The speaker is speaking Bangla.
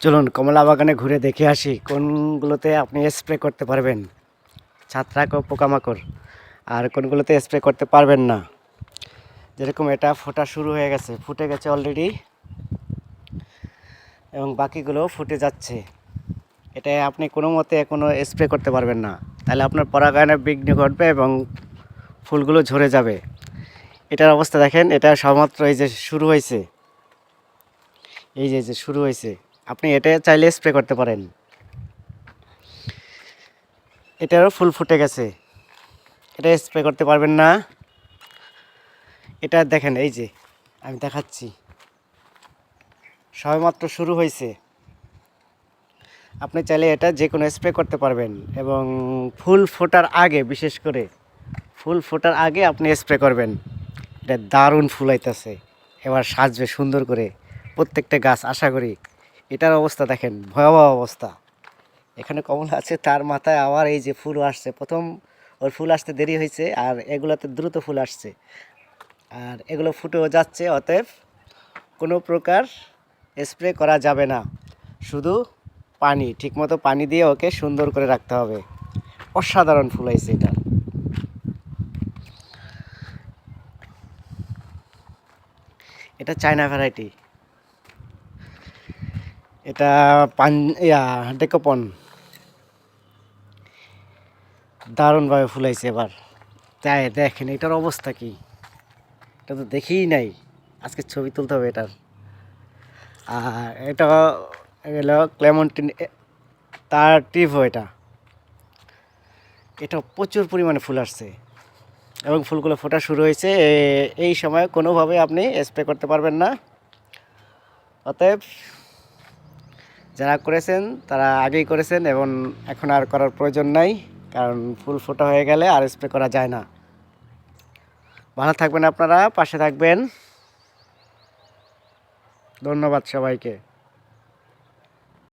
চলুন কমলা বাগানে ঘুরে দেখে আসি কোনগুলোতে আপনি স্প্রে করতে পারবেন। ছাত্রাক ও পোকামাকড়। আর কোনগুলোতে স্প্রে করতে পারবেন না। যেরকম এটা ফোটা শুরু হয়ে গেছে, ফুটে গেছে অলরেডি এবং বাকিগুলো ফুটে যাচ্ছে। এটা আপনি কোনো মতে কোনো স্প্রে করতে পারবেন না। তাহলে আপনার পরাগায়নে বিঘ্ন ঘটবে এবং ফুলগুলো ঝরে যাবে। এটার অবস্থা দেখেন, এটা সবেমাত্র এই যে শুরু হয়েছে। এই যে যে শুরু হয়েছে। আপনি এটা চাইলে স্প্রে করতে পারেন। এটারও ফুল ফুটে গেছে। এটা স্প্রে করতে পারবেন না। এটা দেখেন, এই যে, আমি দেখাচ্ছি। সবেমাত্র শুরু হয়েছে। আপনি চাইলে এটা যে কোনো স্প্রে করতে পারবেন এবং ফুল ফোটার আগে, বিশেষ করে ফুল ফোটার আগে আপনি স্প্রে করবেন। এটা দারুণ ফুল আইতেছে। এবার সাজবে সুন্দর করে। প্রত্যেকটা গাছ আশা করি এটার অবস্থা দেখেন, ভয়াবহ অবস্থা। এখানে কমলা আছে, তার মাথায় আবার এই যে ফুল আসছে। প্রথম ওর ফুল আসতে দেরি হয়েছে, আর এগুলোতে দ্রুত ফুল আসছে। আর এগুলো ফুটেও যাচ্ছে, অতএব কোনো প্রকার স্প্রে করা যাবে না। শুধু পানি, ঠিকমতো পানি দিয়ে ওকে সুন্দর করে রাখতে হবে। অসাধারণ ফুল হয়েছে এটা। এটা চায়না ভ্যারাইটি। এটা পান, ইয়া, ডেকোপন। দারুণভাবে ফুলাইছে এবার। তাই দেখেন, এটার অবস্থা কি? এটা তো দেখেই নাই। আজকে ছবি তুলতে হবে এটার। আর এটা গেল ক্লেমন্টিন তার টিভো এটা। এটা প্রচুর পরিমাণে ফুল আসছে। এবং ফুলগুলো ফোটা শুরু হয়েছে এই সময় কোনোভাবে আপনি স্প্রে করতে পারবেন না। অতএব যারা করেছেন, তারা আগেই করেছেন এবং এখন আর করার প্রয়োজন নাই, কারণ ফুল ফোটা হয়ে গেলে আর স্প্রে করা যায় না। ভালো থাকবেন আপনারা, পাশে থাকবেন। ধন্যবাদ সবাইকে।